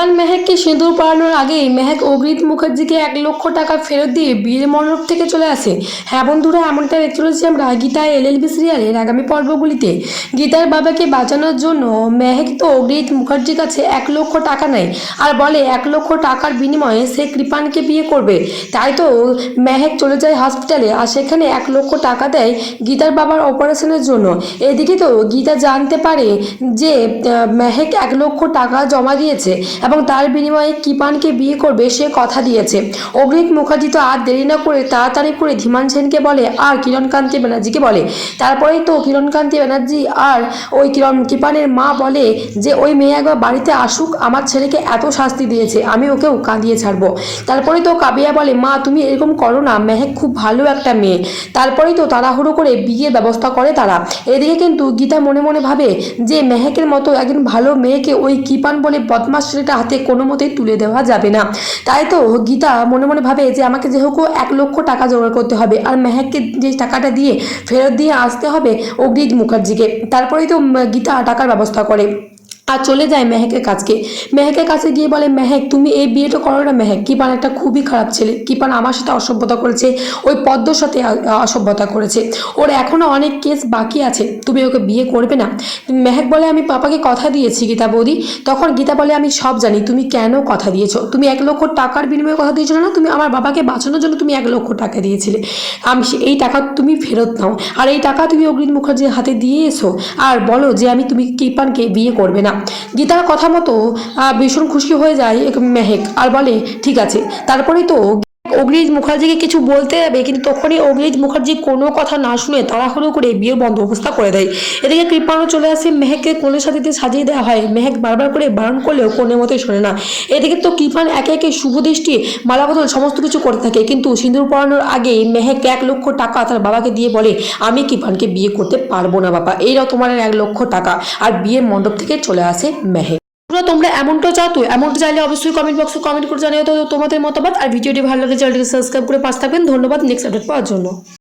কৃপান মেহেককে সিঁদুর পরানোর আগেই মেহেক অগ্রিত মুখার্জিকে এক লক্ষ টাকা ফেরত দিয়ে বিয়ের মণ্ডপ থেকে চলে আসে। হ্যাঁ বন্ধুরা, এমনটা চলেছি আমরা গীতা এল এলএলবি সিরিয়ালের আগামী পর্বগুলিতে। গীতার বাবাকে বাঁচানোর জন্য মেহেক তো অগ্রিত মুখার্জির কাছে এক লক্ষ টাকা নেয় আর বলে এক লক্ষ টাকার বিনিময়ে সে কৃপানকে বিয়ে করবে। তাই তো মেহেক চলে যায় হসপিটালে আর সেখানে এক লক্ষ টাকা দেয় গীতার বাবার অপারেশনের জন্য। এদিকে তো গীতা জানতে পারে যে মেহেক এক লক্ষ টাকা জমা দিয়েছে এবং তার বিনিময়ে কিপানকে বিয়ে করবে, সে কথা দিয়েছে। অগ্রিত মুখার্জি তো আর দেরি না করে তাড়াতাড়ি করে ধীমান সেনকে বলে, আর কিরণকান্তি ব্যানার্জিকে বলে। তারপরেই তো কিরণকান্তি ব্যানার্জি আর ওই কিরণ, কিপানের মা বলে যে, ওই মেয়ে একবার বাড়িতে আসুক, আমার ছেলেকে এত শাস্তি দিয়েছে, আমি ওকেও কাঁদিয়ে ছাড়বো। তারপরে তো কাবিয়া বলে, মা, তুমি এরকম করো না, মেহেক খুব ভালো একটা মেয়ে। তারপরেই তো তাড়াহুড়ো করে বিয়ের ব্যবস্থা করে তারা। এদিকে কিন্তু গীতা মনে মনে ভাবে যে, মেহেকের মতো একজন ভালো মেয়েকে ওই কিপান বলে বদমাস ছেলেটা হাতে কোনো মতেই তুলে দেওয়া যাবে না। তাই তো গীতা মনে মনে ভাবে যে আমাকে যে হোক এক লক্ষ টাকা জোগাড় করতে হবে আর মেহেককে যে টাকাটা দিয়ে ফেরত দিয়ে আসতে হবে অগ্রিজ মুখার্জিকে, তারপরেই তো গীতা টাকার ব্যবস্থা করে। আর চলে যায় মেহেকের কাছকে মেহেকের কাছে গিয়ে বলে, মেহেক, তুমি এই বিয়েটা করো না মেহেক। কিপান একটা খুবই খারাপ ছেলে। কিপান আমার সাথে অসভ্যতা করেছে। ওই পদ্মর সাথে অসভ্যতা করেছে। ওর এখনও অনেক কেস বাকি আছে। তুমি ওকে বিয়ে করবে না? মেহেক বলে, আমি পাপাকে কথা দিয়েছি, গীতা বৌদি। তখন গীতা বলে, আমি সব জানি। তুমি কেন কথা দিয়েছ? তুমি এক লক্ষ টাকার বিনিময়ে কথা দিয়েছিলে না? তুমি আমার বাবাকে বাঁচানোর জন্য তুমি এক লক্ষ টাকা দিয়েছিলে। আমি এই টাকা তুমি ফেরত নাও। আর এই টাকা তুমি অগ্রিত মুখার্জির হাতে দিয়ে এসো। আর বলো যে, আমি তুমি কিপানকে বিয়ে করবে না। গীতার কথা মতো ভীষণ খুশি হয়ে যায় মেহেক। আর বলে ঠিক আছে। তারপরে তো অগ্নিজ মুখার্জিকে কিছু বলতে যাবে, কিন্তু তখনই অগ্নিজ মুখার্জি কোনো কথা না শুনে তাড়াহুড়ো করে বিয়ের বন্দোবস্ত করে দেয়। এদিকে কৃপাণও চলে আসে মেহেককে কোলের সাথে সাজিয়ে দেওয়া হয়। মেহেক বারবার করে বারণ করলেও কোনের মতোই শোনে না। এদিকে তো কৃপান একে একে শুভ দৃষ্টি, মালাবদল সমস্ত কিছু করে থাকে, কিন্তু সিঁদুর পরানোর আগেই মেহেক এক লক্ষ টাকা তার বাবাকে দিয়ে বলে, আমি কৃপানকে বিয়ে করতে পারব না বাবা। এইটাও তোমার এক লক্ষ টাকা। আর বিয়ের মণ্ডপ থেকে চলে আসে মেহেক। তোমরা তোমরা এমনটা চাও তো? এমনটা চাইলে অবশ্যই কমেন্ট বক্সে কমেন্ট করে জানিও তো তোমাদের মতামত। আর ভিডিওটি ভালো লাগে চ্যানেলটিকে সাবস্ক্রাইব করে পাশ থাকবেন। ধন্যবাদ নেক্সট আপডেট পাওয়ার জন্য।